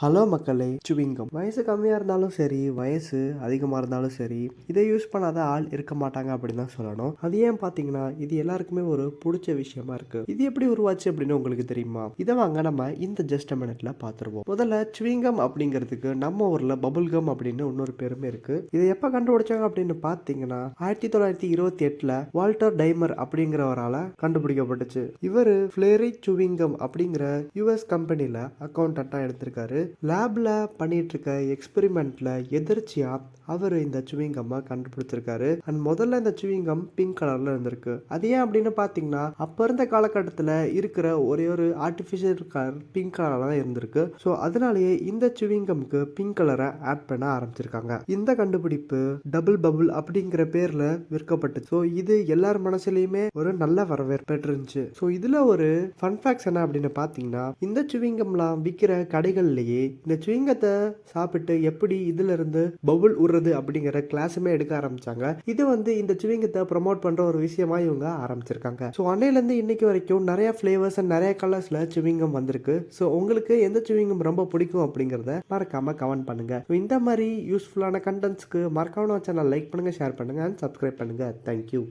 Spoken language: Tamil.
ஹலோ மக்களே சுவிங்கம். வயசு கம்மியாக இருந்தாலும் சரி வயசு அதிகமாக இருந்தாலும் சரி இதை யூஸ் பண்ணாத ஆள் இருக்க மாட்டாங்க அப்படின்னு தான் சொல்லணும். அது ஏன் பார்த்தீங்கன்னா இது எல்லாருக்குமே ஒரு பிடிச்ச விஷயமா இருக்கு. இது எப்படி உருவாச்சு அப்படின்னு உங்களுக்கு தெரியுமா? இதை வாங்க நம்ம இந்த ஜஸ்ட் மினிட்ல பார்த்துருவோம். முதல்ல சுவிங்கம் அப்படிங்கிறதுக்கு நம்ம ஊரில் பபுள் கம் அப்படின்னு இன்னொரு பேருமே இருக்கு. இதை எப்போ கண்டுபிடிச்சாங்க அப்படின்னு பார்த்தீங்கன்னா ஆயிரத்தி தொள்ளாயிரத்தி இருபத்தி எட்டில் வால்டர் டைமர் அப்படிங்கிறவரால கண்டுபிடிக்கப்பட்டுச்சு. இவர் ஃபிளேரி சுவிங்கம் அப்படிங்கிற யூஎஸ் கம்பெனியில் அக்கௌண்டண்ட்டாக எடுத்திருக்காரு. லேப்ல பண்ணிட்டு இருக்க எதிர்ச்சியாக அவர் இந்த சுவிங்கம்மை கண்டுபிடிச்சிருக்காரு. அண்ட் முதல்ல இந்த சுவிங்கம் பிங்க் கலர்ல இருந்திருக்கு. அது ஏன் அப்படின்னு பார்த்தீங்கன்னா அப்போ இருந்த காலகட்டத்தில் இருக்கிற ஒரே ஒரு ஆர்டிஃபிஷியல் கலர் பிங்க் கலரில் தான் இருந்திருக்கு. ஸோ அதனாலேயே இந்த சுவிங்கம்க்கு பிங்க் கலரை ஆட் பண்ண ஆரம்பிச்சிருக்காங்க. இந்த கண்டுபிடிப்பு டபுள் பபுள் அப்படிங்கிற பேர்ல விற்கப்பட்டு ஸோ இது எல்லார் மனசுலையுமே ஒரு நல்ல வரவேற்பு பெற்றிருந்துச்சு. ஸோ இதில் ஒரு ஃபன் ஃபேக்ட்ஸ் என்ன அப்படின்னு பார்த்தீங்கன்னா இந்த சுவிங்கம்லாம் விற்கிற கடைகள்லேயே இந்த சுவிங்கத்தை சாப்பிட்டு எப்படி இதுல இருந்து பபுள் உடுறது அப்படிங்கிற கிளாஸுமே எடுக்க ஆரம்பிச்சாங்க. இது வந்து இந்த சுவிங்கத்தை ப்ரமோட் பண்ற ஒரு விஷயமா இவங்க ஆரம்பிச்சிருக்காங்க. ஸோ அன்னையிலேருந்து இன்னைக்கு வரைக்கும் நிறைய ஃப்ளேவர்ஸ் அண்ட் நிறைய கலர்ஸ்ல சுவிங்கம் வந்திருக்கு. ஸோ உங்களுக்கு எந்த சுவிங்கம் ரொம்ப பிடிக்கும் அப்படிங்கிறத மறக்காம கமெண்ட் பண்ணுங்க. இந்த மாதிரி யூஸ்ஃபுல்லான கண்டென்ட்ஸ்க்கு மறக்காம சேனல் லைக் பண்ணுங்க ஷேர் பண்ணுங்க அண்ட் சப்ஸ்கிரைப் பண்ணுங்க. Thank you